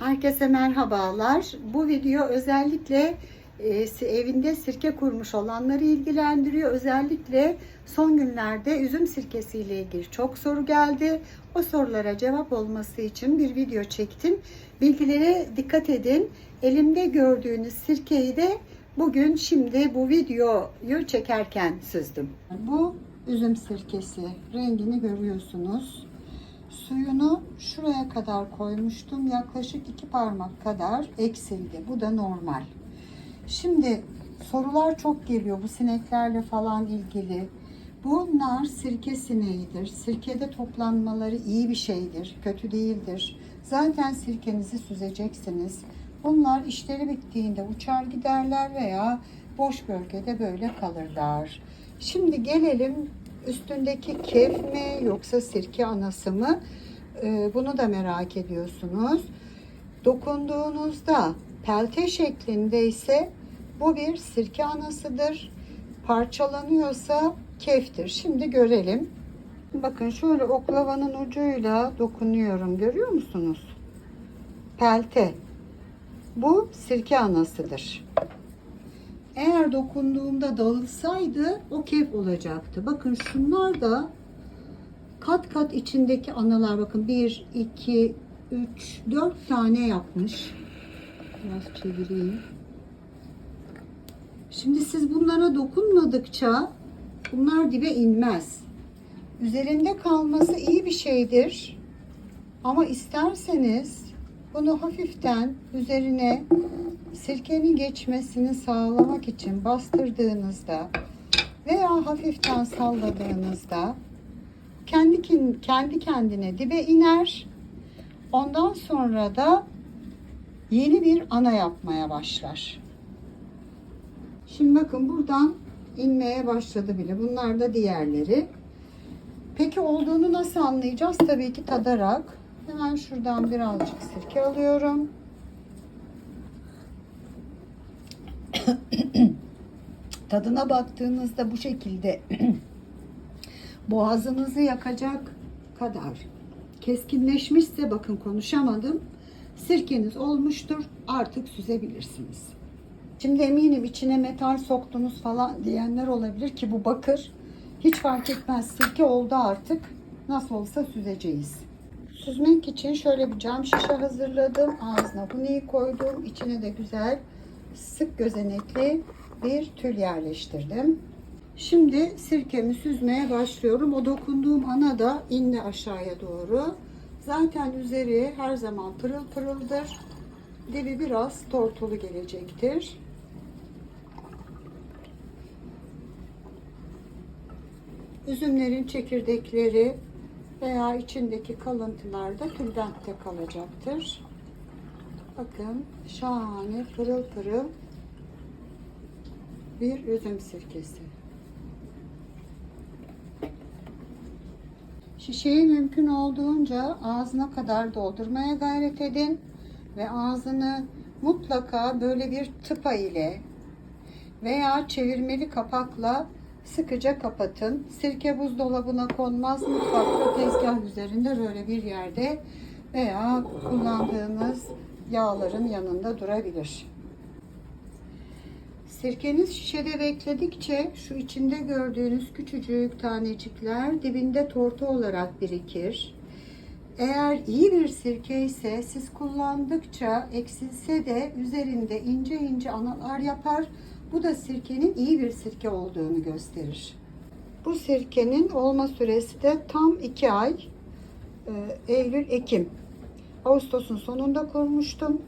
Herkese merhabalar. Bu video özellikle e, evinde sirke kurmuş olanları ilgilendiriyor. Özellikle son günlerde üzüm sirkesi ile ilgili çok soru geldi. O sorulara cevap olması için bir video çektim. Bilgilere dikkat edin. Elimde gördüğünüz sirkeyi de bugün şimdi bu videoyu çekerken süzdüm. Bu üzüm sirkesi. Rengini görüyorsunuz. Suyunu şuraya kadar koymuştum. Yaklaşık iki parmak kadar eksildi. Bu da normal. Şimdi sorular çok geliyor bu sineklerle falan ilgili. Bunlar sirke sineğidir. Sirkede toplanmaları iyi bir şeydir. Kötü değildir. Zaten sirkenizi süzeceksiniz. Bunlar işleri bittiğinde uçar giderler veya boş bölgede böyle kalırlar. Şimdi gelelim üstündeki kef mi yoksa sirke anası mı? Ee, bunu da merak ediyorsunuz. Dokunduğunuzda pelte şeklinde ise bu bir sirke anasıdır. Parçalanıyorsa keftir. Şimdi görelim. Bakın şöyle oklavanın ucuyla dokunuyorum. Görüyor musunuz? Pelte. Bu sirke anasıdır. Eğer dokunduğumda dağılsaydı o kef olacaktı. Bakın şunlar da kat kat içindeki analar bakın 1, 2, 3, 4 tane yapmış. Biraz çevireyim. Şimdi siz bunlara dokunmadıkça bunlar dibe inmez. Üzerinde kalması iyi bir şeydir. Ama isterseniz bunu hafiften üzerine sirkenin geçmesini sağlamak için bastırdığınızda veya hafiften salladığınızda kendi kendi kendine dibe iner. Ondan sonra da yeni bir ana yapmaya başlar. Şimdi bakın buradan inmeye başladı bile. Bunlar da diğerleri. Peki olduğunu nasıl anlayacağız? Tabii ki tadarak. Hemen şuradan birazcık sirke alıyorum. Tadına baktığınızda bu şekilde boğazınızı yakacak kadar keskinleşmişse bakın konuşamadım. Sirkeniz olmuştur. Artık süzebilirsiniz. Şimdi eminim içine metal soktunuz falan diyenler olabilir ki bu bakır. Hiç fark etmez. Sirke oldu artık. Nasıl olsa süzeceğiz. Süzmek için şöyle bir cam şişe hazırladım. Ağzına huniyi koydum. İçine de güzel sık gözenekli bir tül yerleştirdim. Şimdi sirkemi süzmeye başlıyorum. O dokunduğum ana da indi aşağıya doğru. Zaten üzeri her zaman pırıl pırıldır. Dibi biraz tortulu gelecektir. Üzümlerin çekirdekleri veya içindeki kalıntılar da tülbentte kalacaktır. Bakın şahane pırıl pırıl bir üzüm sirkesi. Şişeyi mümkün olduğunca ağzına kadar doldurmaya gayret edin ve ağzını mutlaka böyle bir tıpa ile veya çevirmeli kapakla sıkıca kapatın. Sirke buzdolabına konmaz. Mutfakta tezgah üzerinde böyle bir yerde veya kullandığınız yağların yanında durabilir. Sirkeniz şişede bekledikçe şu içinde gördüğünüz küçücük tanecikler dibinde tortu olarak birikir. Eğer iyi bir sirke ise siz kullandıkça eksilse de üzerinde ince ince analar yapar. Bu da sirkenin iyi bir sirke olduğunu gösterir. Bu sirkenin olma süresi de tam 2 ay. Ee, Eylül-Ekim. Ağustos'un sonunda kurmuştum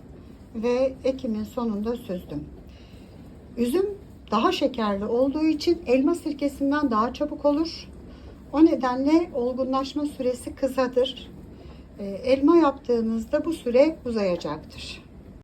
ve Ekim'in sonunda süzdüm. Üzüm daha şekerli olduğu için elma sirkesinden daha çabuk olur. O nedenle olgunlaşma süresi kısadır. Ee, Elma yaptığınızda bu süre uzayacaktır.